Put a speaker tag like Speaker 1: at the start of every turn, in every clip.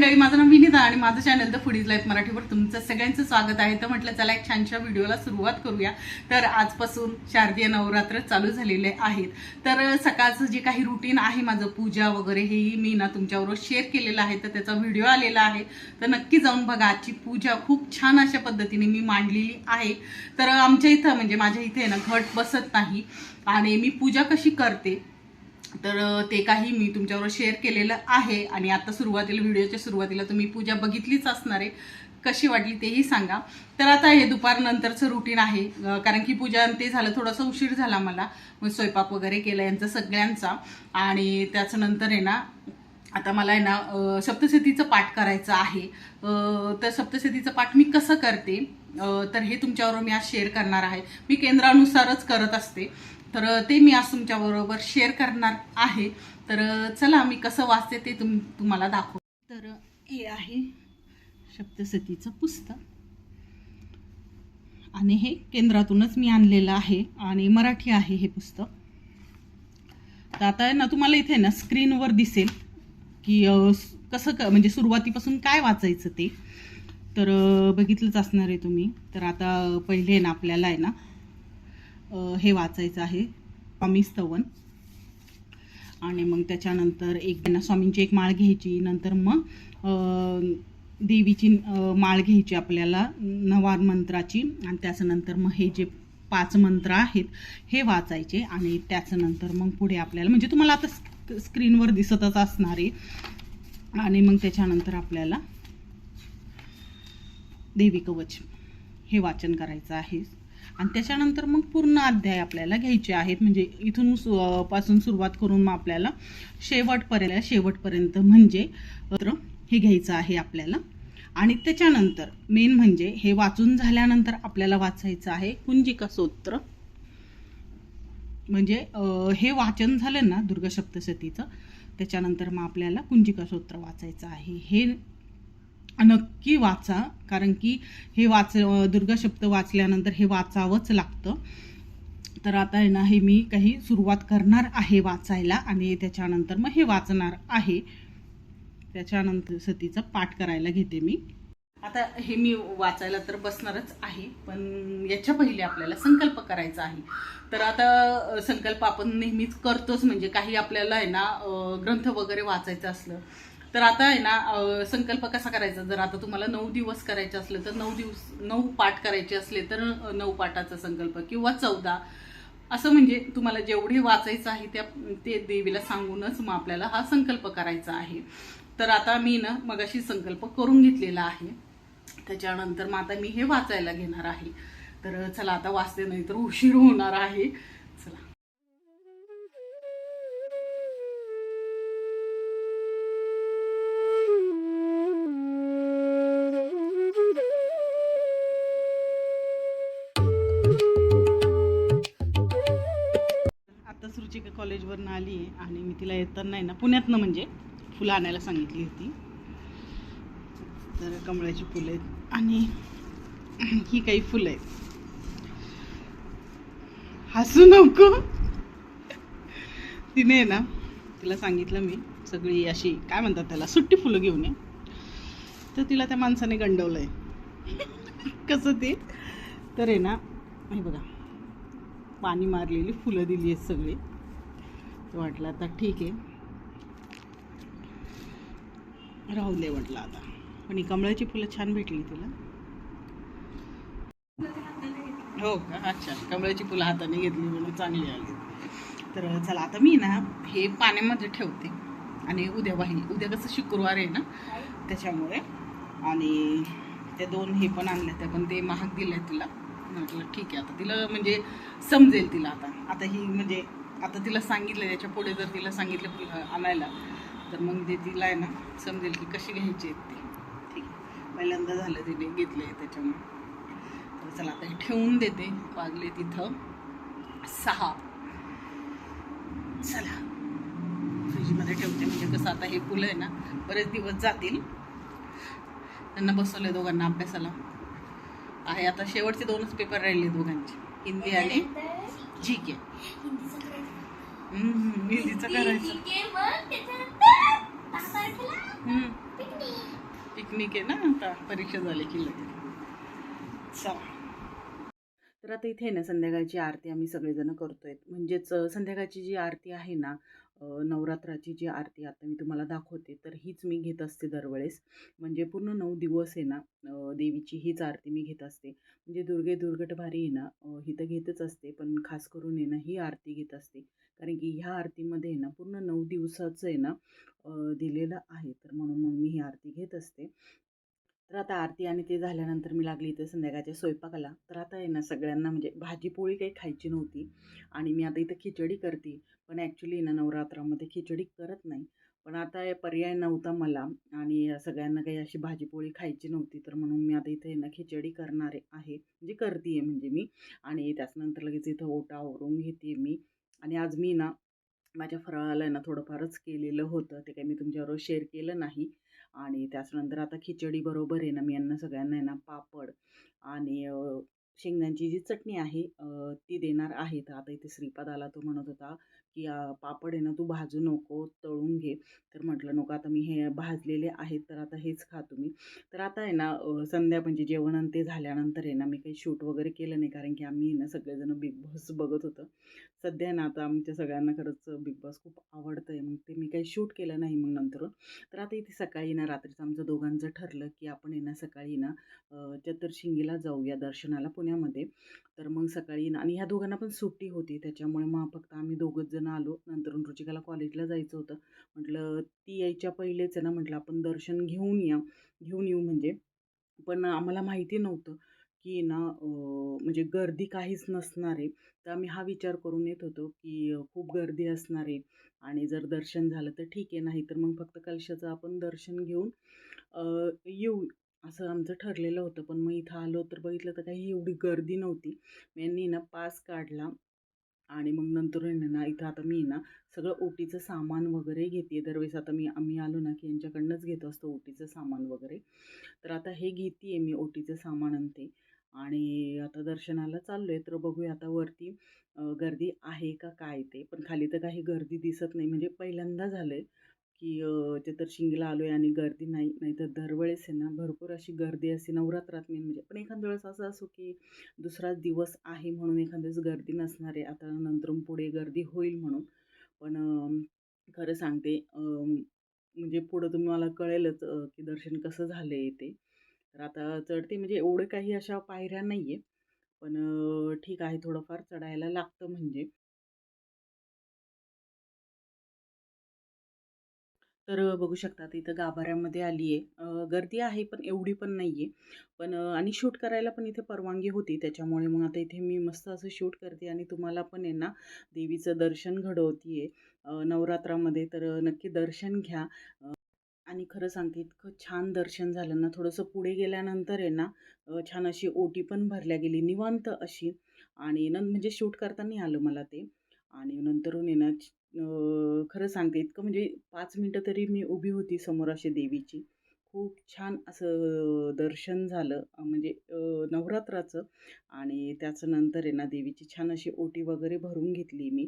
Speaker 1: मंडळी माझं नाव विनिता आणि माझं चॅनल द फुडीज लाईफ मराठीवर तुमचं सगळ्यांचं स्वागत आहे. तर म्हटलं चला एक छानशा व्हिडिओला सुरुवात करूया. तर आजपासून शारदीय नवरात्र चालू झालेले आहेत. तर सकाळचं जे काही रुटीन आहे माझं पूजा वगैरे हेही मी ना तुमच्याबरोबर शेअर केलेलं आहे. तर त्याचा व्हिडिओ आलेला आहे. तर नक्की जाऊन बघा आजची पूजा खूप छान अशा पद्धतीने मी मांडलेली आहे. तर आमच्या इथं म्हणजे माझ्या इथे ना घट बसत नाही. आणि मी पूजा कशी करते तर ते काही मी तुमच्याबरोबर शेअर केलेलं आहे आणि आता सुरुवातीला व्हिडिओच्या सुरुवातीला तुम्ही पूजा बघितलीच असणार आहे. कशी वाटली तेही सांगा. तर आता हे दुपारनंतरचं रुटीन आहे. कारण की पूजा ते झालं थोडासा उशीर झाला मला. मग स्वयंपाक वगैरे केला यांचा सगळ्यांचा. आणि त्याच्यानंतर आहे ना आता मला आहे ना सप्तशतीचं पाठ करायचं आहे. तर सप्तशतीचं पाठ मी कसं करते? तर हे तुमच्यावर मी आज शेअर करणार आहे. मी केंद्रानुसारच करत असते. तर ते मी आज तुमच्याबरोबर शेअर करणार आहे. तर चला मी कसं वाचते ते तुम तुम्हाला दाखव तर हे आहे शब्दसतीचं पुस्तक. आणि हे केंद्रातूनच मी आणलेलं आहे. आणि मराठी आहे हे पुस्तक. तर आता आहे ना तुम्हाला इथे ना स्क्रीनवर दिसेल की कसं क म्हणजे सुरुवातीपासून काय वाचायचं ते. तर बघितलंच असणार आहे तुम्ही. तर आता पहिले ना आपल्याला आहे ना हे वाचायचं आहे. स्वामी स्तवन. आणि मग त्याच्यानंतर एक त्यांना स्वामींची एक माळ घ्यायची. नंतर मग देवीची माळ घ्यायची आपल्याला नवार मंत्राची. आणि त्याच्यानंतर मग हे जे पाच मंत्र आहेत हे वाचायचे. आणि त्याच्यानंतर मग पुढे आपल्याला म्हणजे तुम्हाला आता स्क्रीनवर दिसतच असणार आहे. आणि मग त्याच्यानंतर आपल्याला देवी कवच हे वाचन करायचं आहे. आणि त्याच्यानंतर मग पूर्ण अध्याय आपल्याला घ्यायचे आहेत. म्हणजे इथून सु पासून सुरुवात करून मग आपल्याला शेवटपर्यंत शेवटपर्यंत म्हणजे हे घ्यायचं आहे आपल्याला. आणि त्याच्यानंतर मेन म्हणजे हे वाचून झाल्यानंतर आपल्याला वाचायचं आहे कुंजिका स्तोत्र म्हणजे हे वाचन झालं ना दुर्गा सप्तशतीचं त्याच्यानंतर मग आपल्याला कुंजिका स्तोत्र वाचायचं आहे. हे नक्की वाचा कारण की हे वाच दुर्गा शब्द वाचल्यानंतर हे वाचावंच लागतं. तर आता आहे ना हे मी काही सुरुवात करणार आहे वाचायला आणि त्याच्यानंतर मग हे वाचणार आहे. त्याच्यानंतर सतीचा पाठ करायला घेते मी. आता हे मी वाचायला तर बसणारच आहे पण याच्या पहिले आपल्याला संकल्प करायचा आहे. तर आता संकल्प आपण नेहमीच करतोच म्हणजे काही आपल्याला आहे ना ग्रंथ वगैरे वाचायचं असलं तर आता आहे ना संकल्प कसा करायचा? जर आता तुम्हाला नऊ दिवस करायचे असले तर नऊ दिवस नऊ पाठ करायचे असले तर नऊ पाठाचा संकल्प किंवा चौदा. असं म्हणजे तुम्हाला जेवढे वाचायचं आहे त्या ते देवीला सांगूनच मग आपल्याला हा संकल्प करायचा आहे. तर आता मी ना मगाशी संकल्प करून घेतलेला आहे. त्याच्यानंतर मग आता मी हे वाचायला घेणार आहे. तर चला आता वाचते नाही तर उशीर होणार आहे. चला. रुचिका आली आहे आणि मी तिला येताना आहे ना पुण्यातनं म्हणजे फुलं आणायला सांगितली होती. तर कमळाची फुलं आहेत आणि ही काही फुलं आहेत. हसू नको. तिने आहे ना तिला सांगितलं मी सगळी अशी काय म्हणतात त्याला सुट्टी फुलं घेऊन ये. तर तिला त्या माणसाने गंडवलंय. कसं ते? तर आहे ना हे बघा पाणी मारलेली फुलं दिली आहेत सगळी. वाटलं. आता ठीक आहे. राहू दे म्हटलं आता. पण ही कमळाची फुलं छान भेटली तिला. हो का? अच्छा. कमळाची फुलं हाताने घेतली म्हणून चांगली आली. तर चला आता मी ना हे पाण्यामध्ये ठेवते. आणि उद्या वाहिली उद्या कसं शुक्रवार आहे ना त्याच्यामुळे. आणि ते दोन हे पण आणले त्या पण ते महाग दिले तिला. म्हटलं ठीक आहे. आता तिला म्हणजे समजेल तिला आता. आता ही म्हणजे आता तिला सांगितलं याच्यापुढे जर तिला सांगितलं फुलं आणायला तर मग ते तिला आहे ना समजेल की कशी घ्यायची आहेत ते. ठीक आहे. पहिल्यांदा झालं तिने घेतले त्याच्यामुळे. तर चला आता हे ठेवून देते. वाजले तिथं सहा. चला. फ्रीजमध्ये ठेवते. म्हणजे कसं आता हे फुलं आहे ना बरेच दिवस जातील. त्यांना बसवले दोघांना अभ्यासाला. आहे आता शेवटचे दोनच पेपर राहिले दोघांचे. हिंदी आणि जी के. करायचं. पिकनिक. आहे ना आता परीक्षा झाली की लगेच. चला. तर आता इथे आहे ना संध्याकाळची आरती आम्ही सगळेजण करतोय. म्हणजेच संध्याकाळची जी आरती आहे ना नवरात्राची जी आरती आता मी तुम्हाला दाखवते तर हीच मी घेत असते दरवेळेस. म्हणजे पूर्ण नऊ दिवस आहे ना देवीची हीच आरती मी घेत असते. म्हणजे दुर्गे दुर्गट भारी आहे ना ही तर घेतच असते पण खास करून आहे ना ही आरती घेत असते. कारण की ह्या आरतीमध्ये आहे ना पूर्ण नऊ दिवसाचं आहे ना दिलेलं आहे. तर म्हणून मग मी ही आरती घेत असते. तर आता आरती आणि ते झाल्यानंतर मी लागली इथे संध्याकाळच्या स्वयंपाकाला. तर आता आहे ना सगळ्यांना म्हणजे भाजीपोळी काही खायची नव्हती आणि मी आता इथं खिचडी करते. पण ॲक्च्युली ना नवरात्रामध्ये खिचडी करत नाही. पण आता पर्याय नव्हता मला आणि सगळ्यांना काही अशी भाजीपोळी खायची नव्हती. तर म्हणून मी आता इथे ना खिचडी करणारे आहे. म्हणजे करते आहे म्हणजे मी आणि त्याच्यानंतर लगेच इथं ओटा आवरून घेते मी. आणि आज मी ना माझ्या फराळाला ना थोडंफारच केलेलं होतं. ते काही मी तुमच्याबरोबर शेअर केलं नाही. आणि त्याच्यानंतर आता खिचडी बरोबर आहे ना मी यांना सगळ्यांना आहे ना पापड आणि अ, शेंगदाण्याची जी चटणी आहे ती देणार आहे. तर आता इथे श्रीपाद आला तो म्हणत होता की पापड आहे ना तू भाजू नको तळून घे. तर म्हटलं नको आता मी हे भाजलेले आहेत तर आता हेच खा तुम्ही. तर आता आहे ना संध्या म्हणजे जेवण आणि ते झाल्यानंतर आहे ना मी काही शूट वगैरे केलं नाही कारण की आम्ही ना सगळेजण बिग बॉस बघत होतं. सध्या ना आता आमच्या सगळ्यांना खरंच बिग बॉस खूप आवडतं आहे मग ते मी काही शूट केलं नाही मग नंतर. तर आता इथे सकाळी ना रात्रीचं आमचं दोघांचं ठरलं की आपण आहे ना सकाळी ना चतुर्शिंगीला जाऊया दर्शनाला पुण्यामध्ये. तर मग सकाळी ना आणि ह्या दोघांना पण सुट्टी होती त्याच्यामुळे मग फक्त आम्ही दोघंच जण आलो. नंतर रुचिकाला कॉलेजला जायचं होतं. म्हटलं ती यायच्या पहिलेच आहे ना. म्हटलं आपण दर्शन घेऊन या. घेऊन येऊ म्हणजे. पण आम्हाला माहिती नव्हतं की ना म्हणजे गर्दी काहीच नसणार आहे. तर आम्ही हा विचार करून येत होतो की खूप गर्दी असणार आहे आणि जर दर्शन झालं तर ठीक आहे. नाही तर मग फक्त कलशाचं आपण दर्शन घेऊन येऊ. असं आमचं ठरलेलं होतं. पण मग इथं आलो तर बघितलं तर काही एवढी गर्दी नव्हती. मी यांनी ना पास काढला आणि मग नंतर ना इथं आता मी ना सगळं ओटीचं सामान वगैरे घेते दरवेळेस आता मी आम्ही आलो ना की यांच्याकडनंच घेत असतो ओटीचं सामान वगैरे. तर आता हे घेते आहे मी ओटीचं सामान आणते आणि आता दर्शनाला चाललो आहे तर बघूया आता वरती गर्दी आहे का काय ते. पण खाली तर काही गर्दी दिसत नाही. म्हणजे पहिल्यांदा झालं आहे की ते तर शिंगेला आलो आहे आणि गर्दी नाही नाही तर दरवेळेस आहे ना भरपूर अशी गर्दी असते. नवरात्रात मेन म्हणजे. पण एखाद्या वेळेस असं असो की दुसराच दिवस आहे म्हणून एखाद्यास गर्दी नसणार आहे. आता नंतर पुढे गर्दी होईल म्हणून. पण खरं सांगते म्हणजे पुढं तुम्हाला कळेलच की दर्शन कसं झालं आहे ते. तर आता चढते म्हणजे एवढं काही अशा पायऱ्या नाही आहे पण ठीक आहे थोडंफार चढायला लागतं म्हणजे. तर बघू शकता इथं गाभाऱ्यामध्ये आली आहे. गर्दी आहे पण एवढी पण नाही आहे पण आणि शूट करायला पण इथे परवानगी होती. त्याच्यामुळे मग आता इथे मी मस्त असं शूट करते आणि तुम्हाला पण आहे ना देवीचं दर्शन घडवते आहे नवरात्रामध्ये. तर नक्की दर्शन घ्या. आणि खरं सांगते इतकं छान दर्शन झालं ना थोडंसं पुढे गेल्यानंतर आहे ना छान अशी ओटी पण भरल्या गेली. निवांत अशी. आणि न म्हणजे शूट करताना आलं मला ते. आणि नंतरून आहे ना खरं सांगते इतकं म्हणजे पाच मिनटं तरी मी उभी होती समोर अशी देवीची. खूप छान असं दर्शन झालं म्हणजे नवरात्राचं. आणि त्याचं नंतर आहे ना देवीची छान अशी ओटी वगैरे भरून घेतली मी.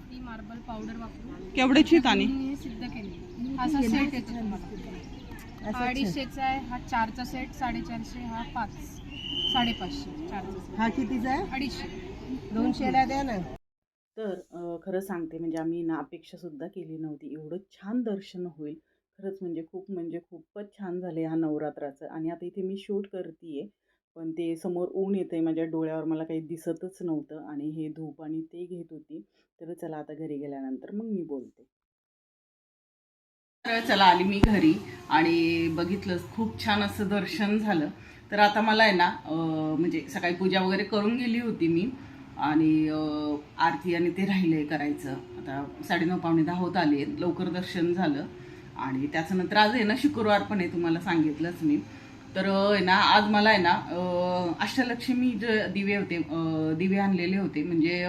Speaker 2: माती मार्बल पावडर वापरून
Speaker 1: केवढ्याची
Speaker 2: मी सिद्ध केली. असा सेट येतो तुम्हाला. हा अडीचशेचा आहे हा चारचा सेट साडेचारशे हा पाच साडेपाचशे चारचा सेट
Speaker 3: हा कितीचा आहे?
Speaker 2: अडीचशे.
Speaker 3: दोनशेला द्या ना.
Speaker 1: तर खरं सांगते म्हणजे आम्ही ना अपेक्षासुद्धा केली नव्हती. एवढं छान दर्शन होईल. खरंच म्हणजे खूप म्हणजे खूपच छान झालं ह्या नवरात्राचं. आणि आता इथे मी शूट करते पण ते समोर ऊन येते माझ्या डोळ्यावर मला काही दिसतच नव्हतं आणि हे धूप आणि ते घेत होती. तर चला आता घरी गेल्यानंतर मग मी बोलते. तर चला आली मी घरी आणि बघितलं खूप छान असं दर्शन झालं. तर आता मला आहे ना म्हणजे सकाळी पूजा वगैरे करून गेली होती मी आणि आरती आणि ते राहिलं आहे करायचं. आता साडेनऊ पावणे दहा होत आले लवकर दर्शन झालं आणि त्याच्यानंतर आज आहे ना शुक्रवार पण आहे तुम्हाला सांगितलंच मी. तर आहे ना आज मला आहे ना अष्टलक्ष्मी जे दिवे होते दिवे आणलेले होते म्हणजे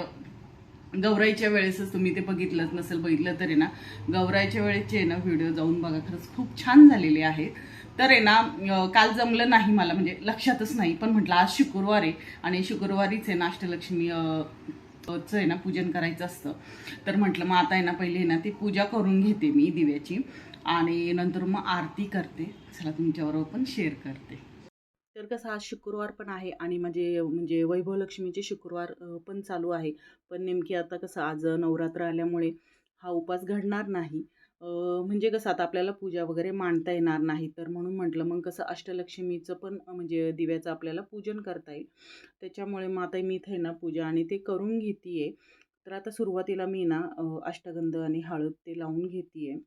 Speaker 1: गौराईच्या वेळेसच तुम्ही ते बघितलंच नसेल बघितलं तरी ना गौराईच्या वेळेचे आहे ना व्हिडिओ जाऊन बघा खरंच खूप छान झालेले आहेत. तर आहे ना काल जमलं नाही मला म्हणजे लक्षातच नाही पण म्हटलं आज शुक्रवार आहे आणि शुक्रवारीच आहे ना अष्टलक्ष्मी चं आहे ना पूजन करायचं असतं. तर म्हटलं मग आता आहे ना पहिले आहे ना ती पूजा करून घेते मी दिव्याची आणि नंतर मग आरती करते. चला तुमच्याबरोबर पण शेअर करते. तर कसं आज शुक्रवार पण आहे आणि म्हणजे म्हणजे वैभवलक्ष्मीचे शुक्रवार पण चालू आहे. पण नेमकी आता कसं आज नवरात्र आल्यामुळे हा उपास घडणार नाही. म्हणजे कसं आता आपल्याला पूजा वगैरे मांडता येणार नाही. तर म्हणून म्हटलं मग कसं अष्टलक्ष्मीचं पण म्हणजे दिव्याचं आपल्याला पूजन करता येईल. त्याच्यामुळे मग आता मी इथे ना पूजा आणि ते करून घेते आहे तर आता सुरुवातीला मी ना अष्टगंध आणि हळद ते लावून घेते आहे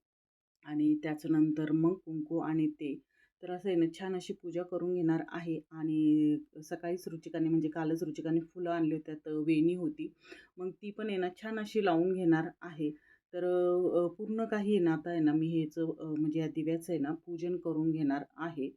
Speaker 1: आणि त्याच्यानंतर मग कुंकू आणि ते. तर असं आहे ना छान अशी पूजा करून घेणार आहे. आणि सकाळीच रुचिकाने म्हणजे कालच रुचिकाने फुलं आणली होती त्यात वेणी होती. मग ती पण आहे ना छान अशी लावून घेणार आहे. तर पूर्ण काही आहे ना आता आहे ना मी ह्याचं म्हणजे या दिव्याचं आहे ना पूजन करून घेणार आहे.